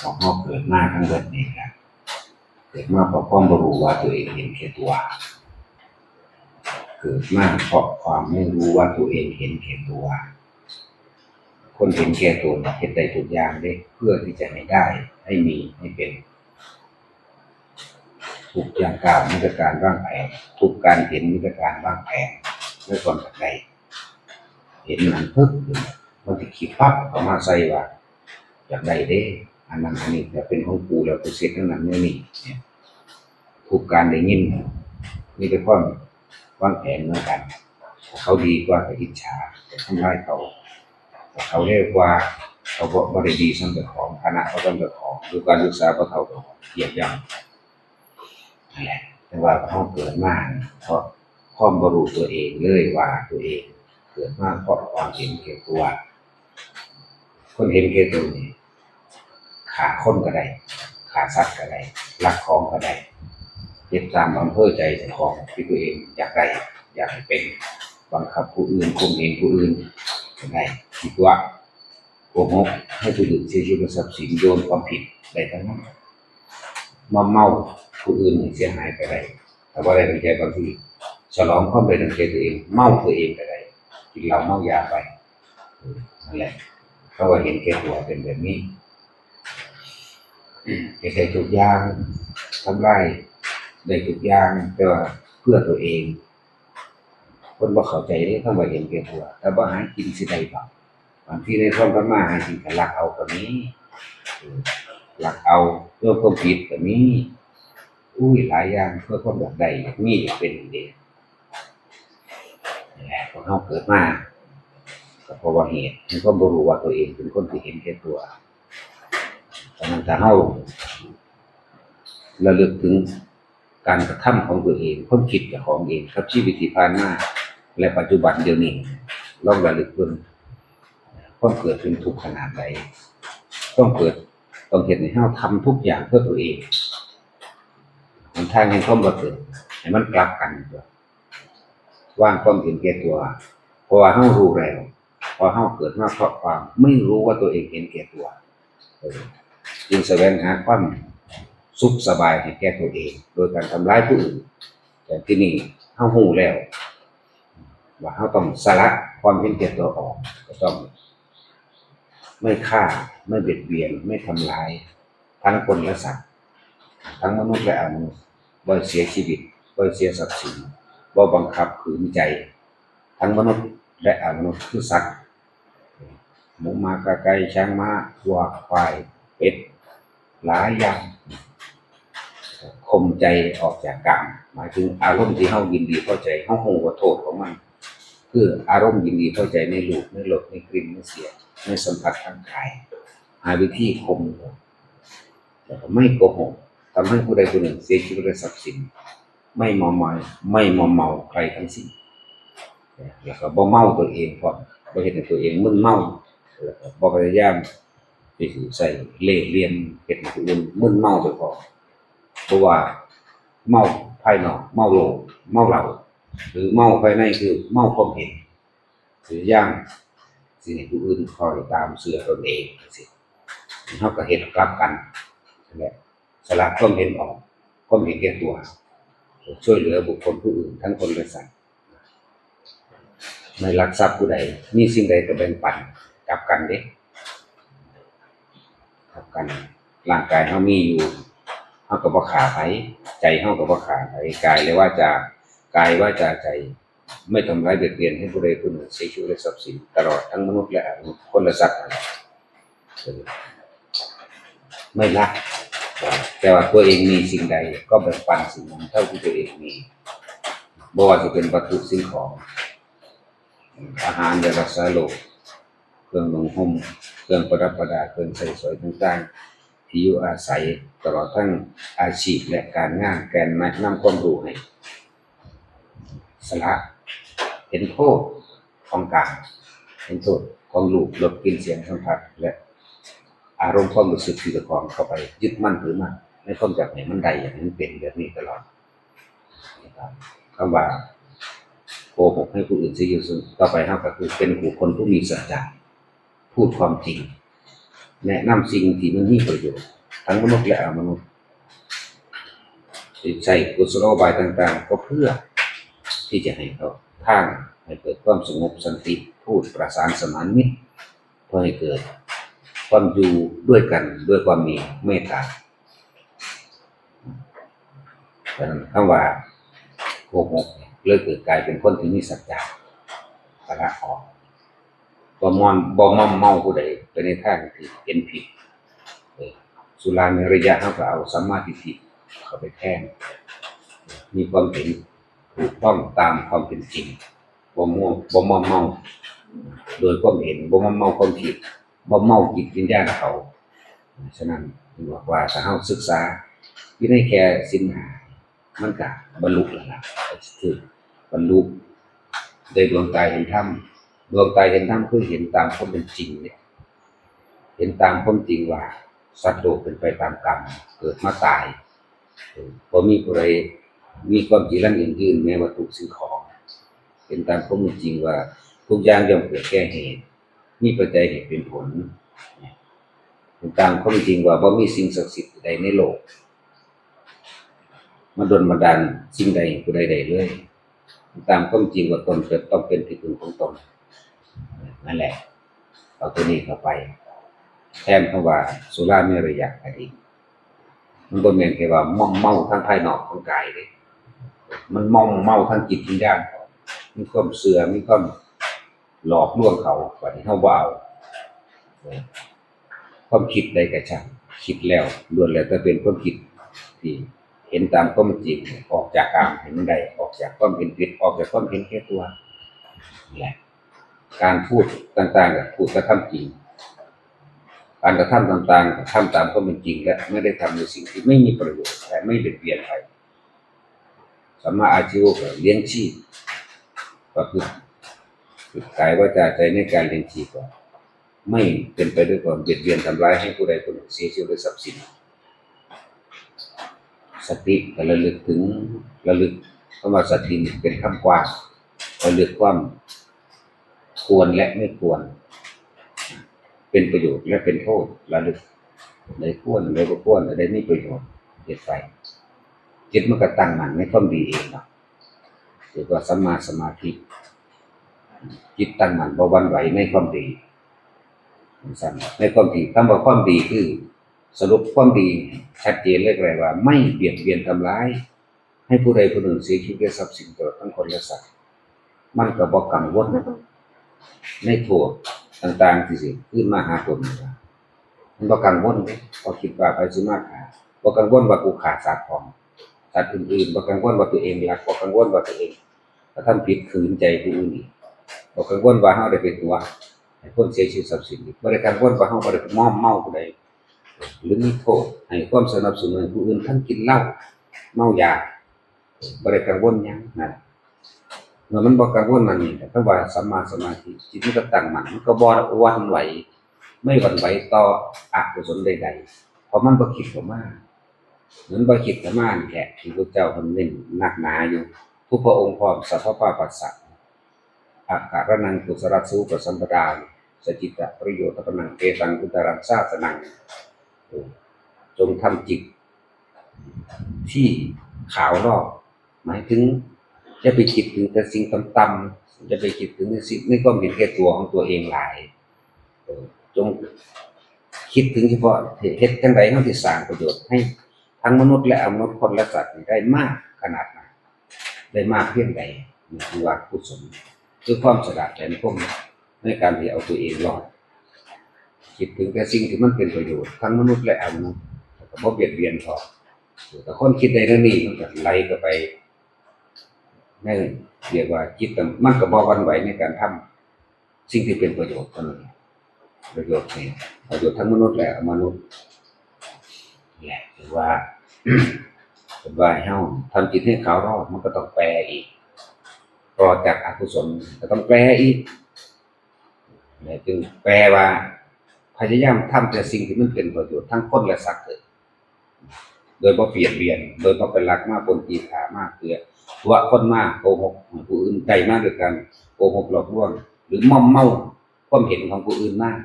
ของพ่อเกิดมาทั้งเบิดนี่ครับเกิดมาเพราะความรู้ว่าตัวเองเห็นแก่ตัว เกิดมาเพราะความไม่รู้ว่าตัวเองเห็นแก่ตัว คนเห็นแก่ตัวเห็นได้ทุกอย่างเลยเพื่อที่จะให้ได้ให้มีให้เป็นทุกอย่างกล่าวนี่คือการวางแผนทุกการเห็นนี่คือการวางแผนด้วยความตั้งใจเห็นมันปึ๊บมันจะคิดปั๊บเอามาใส่ว่าอยากได้เด้ อันนั้นอันนี้จะเป็นของกูแล้วกูเสร็จทั้งนั้นนี่นี่เนี่ยทุกการได้ยินนี่เป็นความวางแผนเหมือนกัน เขาดีกว่าอิจฉาทำร้ายเขาแต่เขาเรียกว่าเขาบอกบริดีสำหรับของคณะเขาต้องเจ้าของดูการศึกษาเขาเท่ากับเหยียบย่ำนั่นแหละแต่ว่าเขาเกิดมาเพราะความบรู้ตัวเองเลยว่าตัวเอง เกิดมาเพราะความเห็นแก่ตัว คนเห็นแก่ตัวนี่ ขาคนก็ได้ขาสัตว์ก็ได้รักของก็ได้เจ็บตามอำเภอใจจ้าของที่ตัวเองอยากได้อยากให้เป็นบังคับผู้อื่นข่มเหงผู้อื่นก็ได้คิดว่าโกหกให้ผู้อื่นเสียชีวิตทรัพย์สินโยนความผิดได้ทั้งนั้นมาเมาผู้อื่นเสียหายไปได้แต่ว่าได้ตั้งใจบางทีฉลองความเป็นตัวเองเมาตัวเองไปได้กินเหล้าเมายาไปออนั่นแหละเพราะว่าเห็นแก่ตัวเป็นแบบนี้ เห็นได้ทุกยางทำไรได้ทุกยางแต่ว่าเพื่อตัวเอง คนบ่เข้าใจได้คำว่าเห็นแก่ตัวแต่บ่หากินสิได้บ่บางทีในท้องกันมาหากินก็ลักเอาก็มีเออลักเอาเพื่อความผิดก็มีอุ้ยหลายอย่างเพื่อความอยากได้อยากมีอยากเป็นเด็กนี่แหละคนเฮาเกิดมาก็เพราะว่าเหตุมันก็บรู้ว่าตัวเองเป็นคนที่เห็นแก่ตัว มันถ้าเฮาระลึกถึงการกระทำของตัวเองความคิดของเองกับชีวิตที่ผ่านมาและปัจจุบันเดียวนี้ลองระลึกเบิ่งความเกิดเป็นทุกข์ขนาดใดต้องเกิดต้องเห็นให้เฮาทำทุกอย่างเพื่อตัวเองมันทางแห่งความบ่เกิดให้มันกลับกันตัวว่างความเห็นแก่ตัวเพราะว่าเฮารู้แล้วพอเฮาเกิดมาเพราะความไม่รู้ว่าตัวเองเห็นแก่ตัวเจึงแสวงหาความสุขสบายให้แก่ตัวเอง โดยการทำร้ายผู้อื่น แต่ที่นี่เฮารู้แล้ว ว่าเฮาต้องสละความเห็นแก่ตัวออก ก็ต้อง ไม่ฆ่าไม่เบียดเบียนไม่ทำร้าย ทั้งคนและสัตว์ทั้งมนุษย์และอมนุษย์บ่เสียชีวิตบ่เสียทรัพย์สินบ่บังคับขืนใจ ทั้งมนุษย์และอมนุษย์คือสัตว์หมูมากระไก่ช้างม้าวัวควายเป็ด หลายอย่างข่มใจออกจากกรรมหมายถึงอารมณ์ที่เฮายินดีเข้าใจเฮาคงว่าโทษของมันคืออารมณ์ยินดีเข้าใจในรูปในรสในกลิ่นในเสียงในสัมผัสทางกายหาวิธีข่มแต่ก็ไม่โกหกทำให้ผู้ใดผู้หนึ่งเสียชีวิตและทรัพย์สิน ไม่มอมเมาไม่มอมเมาใครทั้งสิ้นแล้วก็บ่เมาตัวเองพร้อมบ่เฮ็ดให้ตัวเองมึนเมาแล้วก็บ่พยายาม ที่สิใส่เล่เหลี่ยมเฮ็ดให้ผู้อื่นมึนเมาเจ้าขอเพราะว่าเมาภายนอกเมาโลกเมาเหล้าหรือเมาภายในคือเมาความเห็นหรือย่างสิให้ผู้อื่นคอยตามเสือตนเองจังซี่าก็เฮ็ดกลับกันนั่นแหละสละความเห็นออกความเห็นแก่ตัว ช่วยเหลือบุคคลผู้อื่นทั้งคนและสัตว์ไม่รักทรัพย์ผู้ใดมีสิ่งใดก็แบ่งปันกลับกันเด้ กับกันร่างกายเฮามีอยู่เฮาก็บ่ขาไผใจเฮาก็บ่ขาไผกายเลยว่าจะกายว่าจะใจไม่ทำร้ายเบียดเบียนให้ผู้ใดผู้หนึ่งเสียชีวิตและทรัพย์สินตลอดทั้งมนุษย์และคนละสัตว์นั่ละไม่รักแต่ว่าตัวเองมีสิ่งใด ก็แบ่งปันสิ่งนั้นเท่าที่ตัวเองมีบ่ว่าจะเป็นวัตถุสิ่งของ อาหารยารักษาโรค เครื่องนุ่งห่มเครื่องประดับประดาเครื่องใช้สอยต่างๆที่อยู่อาศัยตลอดทั้งอาชีพและการงานแกนนำนำความรู้ให้สละเห็นโทษของกายเห็นโทษของรูปรสกลิ่นเสียงสัมผัสและอารมณ์ความรู้สึกที่ตะกองเข้าไป ยึดมั่นถือมั่นในความจากไหนมันใดอย่างนี้นเป็นแบบนี้ตลอดนะครับคำว่าโกหกให้ผู้อื่นเสียอยู่ต่อไปเท่ากับคือเป็นบุคคลผู้มีสัจจะ พูดความจริง แนะนำสิ่งที่มันมีประโยชน์ ทั้งมนุษย์และอมนุษย์ที่ใช้กุศโลบายต่าง ๆ ก็เพื่อที่จะให้เขาทางให้เกิดความสงบสันติพูดประสานสมานมิตรเพื่อให้เกิดความอยู่ด้วยกันด้วยความมีเมตตาดังนั้นคำว่าโกหกเลยเกิดกลายเป็นคนที่มีสัจจะปะละออก บ่มอนบ่มอมเมาผู้ใดไปในทางที่เห็นผิดสุราในระยะเขาก็เอาสัมมาทิฏฐิเข้าไปแทนมีความเห็นถูกต้องตามความเป็นจริงบ่ม่วบ่มอมเมา โดยความเห็นบ่มอมเมาความผิดบ่เมาจิตวิญญาณเขาฉะนั้นถึงบอกว่าถ้าเฮาศึกษาอยู่ในแค่สินหามันก็บรรลุแล้วล่ะคือบรรลุได้ดวงตาเห็นธรรม ดวงตาเห็นธรรมคือเห็นตามความเป็นจริงเนี่ย เห็นตามความจริงว่า สัตว์โลกเป็นไปตามกรรมเกิดมาตายเอมีผู้ใดมีความจริงลังอื่นแม้วัตถุสิ่งของ เห็นตามความเป็นจริงว่าทุกอย่างย่อมเกิดแก่เหตุมีปัจจัยเหตุเป็นผลเห็นตามความจริงว่าบ่มีสิ่งศักดิ์สิทธิ์ใดในโลกมาดลบันดาลสิ่งใดผู้ใดใดเลยเห็นตามความจริงว่าตนเป็นต้องเป็นที่พึ่งของตน นั่นแหละ เอาตัวนี้เข้าไป แทนคำว่าสุราเมรยะอดีตมันบ่แม่นแค่ว่าม่อมเมาทางภายนอกของกายเด้มันม่อมเมาทางจิตวิญญาณเขามีความเสื่อมีความหลอกลวงเขาว่าที่เฮาบ่เอาความคิดใดก็ช่างคิดแล้วล้วนแล้วแต่เป็นความคิดที่เห็นตามความจริงออกจากกามเห็นมันได้ออกจากความเห็นผิดออกจากความเห็นแค่ตัวนี่แหละ การพูดต่างๆกับพูดกระทำจริง การกระทำต่างๆกระทำตามความเป็นจริงและไม่ได้ทำในสิ่งที่ไม่มีประโยชน์และไม่เบียดเบียนใครสัมมาอาชีวะเลี้ยงชีพก็คือคือกายว่าจาใจในการเลี้ยงชีพก็ไม่เป็นไปด้วยความเบียดเบียนทำร้ายให้ผู้ใดผู้หนึ่งเสียชีวิตหรือทรัพย์สิน สติระลึกถึงระลึกคำว่าสติเป็นคำกว้างระลึกความ ควรและไม่ควร เป็นประโยชน์และเป็นโทษระลึกในควรในบ่ควรในไม่ประโยชน์เกิดไปจิตมันก็ตั้งมั่นในความดีเองเนาะเรียกว่าสัมมาสมาธิจิตตั้งมั่นบ่วันไหวในความดีสั่นในความดีคำว่าความดีคือ สรุปความดีชัดเจนเลยก็เลยว่า ไม่เบียดเบียนทำร้าย ให้ผู้ใดผู้หนึ่งเสียชีวิตและทรัพย์สินตลอทั้งคนและสัตว์มันก็บอกกังวล ในโทษต่างๆที่สิขึ้นมาหาตนมันบอกกังวลเลยพอคิดว่าไปสิมาขาบอกกังวลว่ากูขาดสัตว์ของสัตว์อื่นๆบอกกังวลว่าตัวเองรักบอกกังวลว่าตัวเองถ้าทำผิดขืนใจผู้อื่นอีกบอกกังวลว่าเฮาได้เป็นตัวให้คนเสียชีวิตทรัพย์สินอีกบ่ได้กังวลว่าเฮาบ่ได้มอมเมาผู้ใดหรือมีโทษให้ความสนับสนุนผู้อื่นทั้งกินเหล้าเมายาบริกังวลหยังนั่น เมื่อมันบอกกังวลมันนี่ถ้าว่าสัมมาสมาธิจิตมันก็ตั้งมั่นมันก็บ่หวันไหว ไม่หวั่นไหวต่ออกุศลใดๆเพราะมันบ่คิดเข้ามาเหมือนบ่คิดเข้ามานแหละที่พระเจ้าเพิ่นเน้นหนักหนาอยู่ ทุกพระองค์พร้อมสัพพะปัสสะอาการนังกุศลสูปสัมปดาสจิตตประโยชน์ตปนังเกตังอุตรังสาสนังจงทำจิตที่ขาวรอบหมายถึง จะไปคิดถึงแต่สิ่งต่ำๆจะไปคิดถึงในสิ่งในความเห็นแก่ตัวของตัวเองหลายจงคิดถึงเฉพาะเหตุจังใดเท่าที่สร้างประโยชน์ให้ทั้งมนุษย์และอมนุษย์คนและสัตว์ได้มากขนาดไหนได้มากเพียงใดนี่คือว่ากุศลคือความฉลาดแหลมคมในการที่เอาตัวเองรอดคิดถึงแต่สิ่งที่มันเป็นประโยชน์ทั้งมนุษย์และอมนุษย์ก็บ่เบียดเบียนพอแต่คนคิดในเรื่องนี้มันก็ไหลก็ไป ในเรียกว่าจิตมันมันก็บ่หวันไหวในการทำสิ่งที่เป็นประโยชน์กันประโยชน์นี่ประโยชน์ทั้งมนุษย์และมนุษย์แหละถือว่าเป็นว่าให้เฮาทำจิตให้ขาวรอบมันก็ต้องแปลอีกรอจากอกุศลก็ต้องแปลอีกเนี่ยจึงแปลว่าพยายามทำแต่สิ่งที่มันเป็นประโยชน์ทั้งคนและสัตว์เถิด โดยบ่เปลี่ยนเบียน โดยบ่เป็นรักมากคนกีขามากเกลือตัวคนมากโกหกผู้อื่นใจมากด้วยกันโกหกหลอกลวง หรือมอมเมาความเห็นของผู้อื่นมาก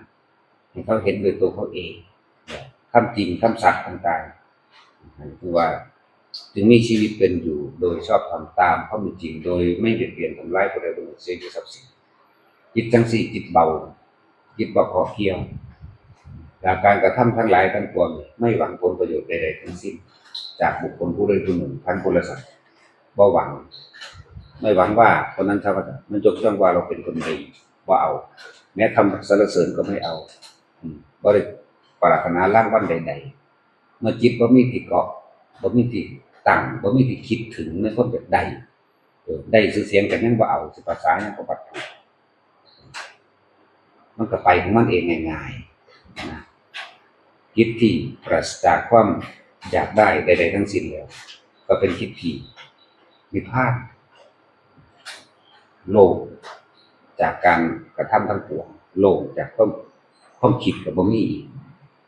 ให้เขาเห็นโดยตัวเขาเองคำจริงคำสัตย์ต่างๆคือว่าจึงมีชีวิตเป็นอยู่โดยชอบทำตามความเป็นจริง โดยไม่เบียดเบียนทำร้ายผู้ใดผู้หนึ่งเสียด้วยทรัพย์สินจิตจังสี่จิตเบาจิตบ่ขอเคี่ยว จากการกระทำทั้งหลายทั้งปวงไม่หวังผลประโยชน์ใดๆทั้งสิ้น จากบุคคลผู้ใดผู้หนึ่งพันคนละสัตว์บ่หวัง ไม่หวังว่าคนนั้นทำอะไรมันยกย่องว่าเราเป็นคนดีว่าเอา แม้คำสรรเสริญก็ไม่เอาบ่ได้ปรารถนาร่างวันใด ๆ เมื่อจิตบ่มีที่เกาะบ่มีที่ตั้งบ่มีที่คิดถึงในคนแบบใดได้ชื่อเสียงกันยังบ่เอาสิภาษายังก็บัดมันก็ไปของมันเองง่ายๆนะ คิดที่ปราศจากความอยากได้ใดๆทั้งสิ้นแล้วก็เป็นคิดที่มีพลาดโลภจากการกระทำทั้งปวงโลภจากความความคิดกับบ่มีอีก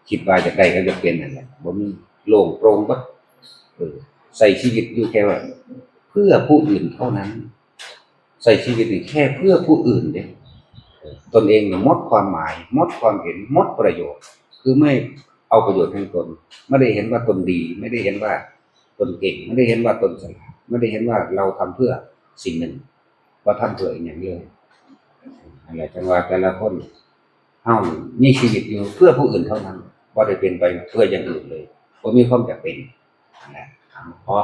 คิดว่าจะได้ก็จะเป็นนั่นแหละบ่มีโล่งโปร่งบ่เออใส่ชีวิตอยู่แค่ว่าเพื่อผู้อื่นเท่านั้น ใส่ชีวิตแค่เพื่อผู้อื่นเด้เออตนเองเนี่ยมดความหมายมดความเห็นมดประโยชน์ คือไม่ เอาประโยชน์ให้ตน ไม่ได้เห็นว่าตนดี ไม่ได้เห็นว่าตนเก่ง ไม่ได้เห็นว่าตนฉลาดไม่ได้เห็นว่าเราทำเพื่อสิ่งหนึ่ง ว่าทำเพื่ออย่างเดียวอะไรจังว่าแต่ละคนเฮามีชีวิตอยู่เพื่อผู้อื่นเท่านั้นว่าได้เป็นไปเพื่ออย่างอื่นเลยผมมีความจำเป็นนั่นแหละเพราะ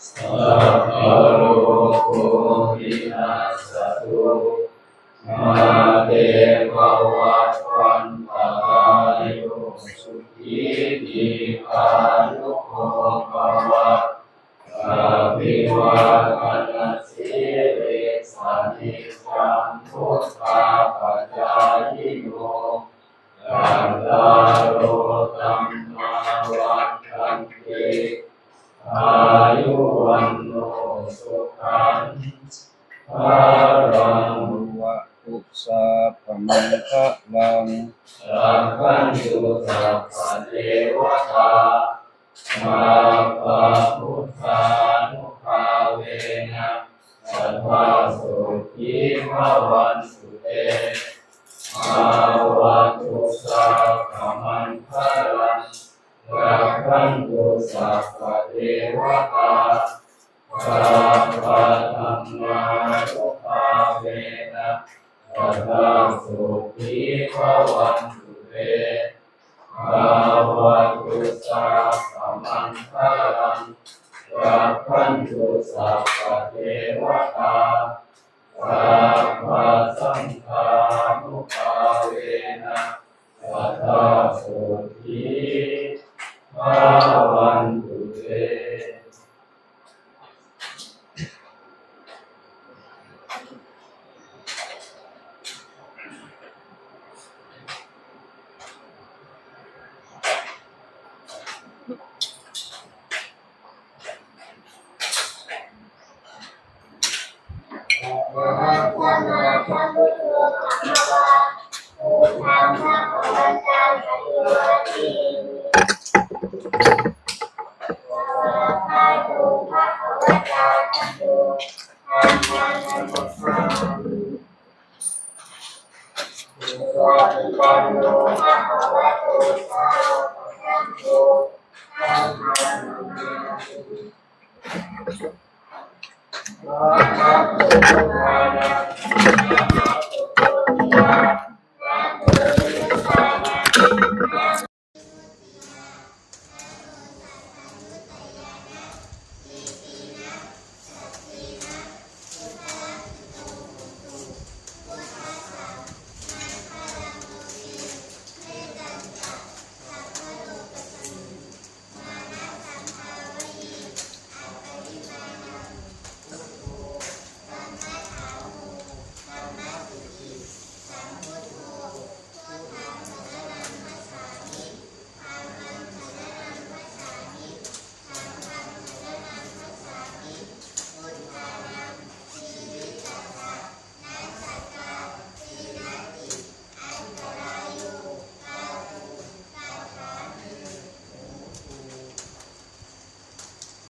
เอวะเมวะโตตุนังเตตันนังปัปปะติอิจิตังสุปังตุนังพุทธเมวะสมิจจตุปะยุสุขันตปาสังโฆปัญญายะโยะถามณีโคติโสยะถาสัพโยวิวัชชันตุสัพพะโกวินาศตุมาเตภวัตวันตายโยสุขีติคายุโกภวะอาภิวาทนาสิริสานิจังพุทธา ภวันสุเตมาวัตุสัพพมันพลังสัพพัญญูสัพพะเทวตาสัพพะธรรมานุภาเวนะสัทธาสุขีภวันตุเตภาวะตุสัพพะมังคลังสัพพันตุสัพ มัสมาสัมพุทโธภะคะวะโตมาสัมพุทธัสสะภะคะวะ Amen.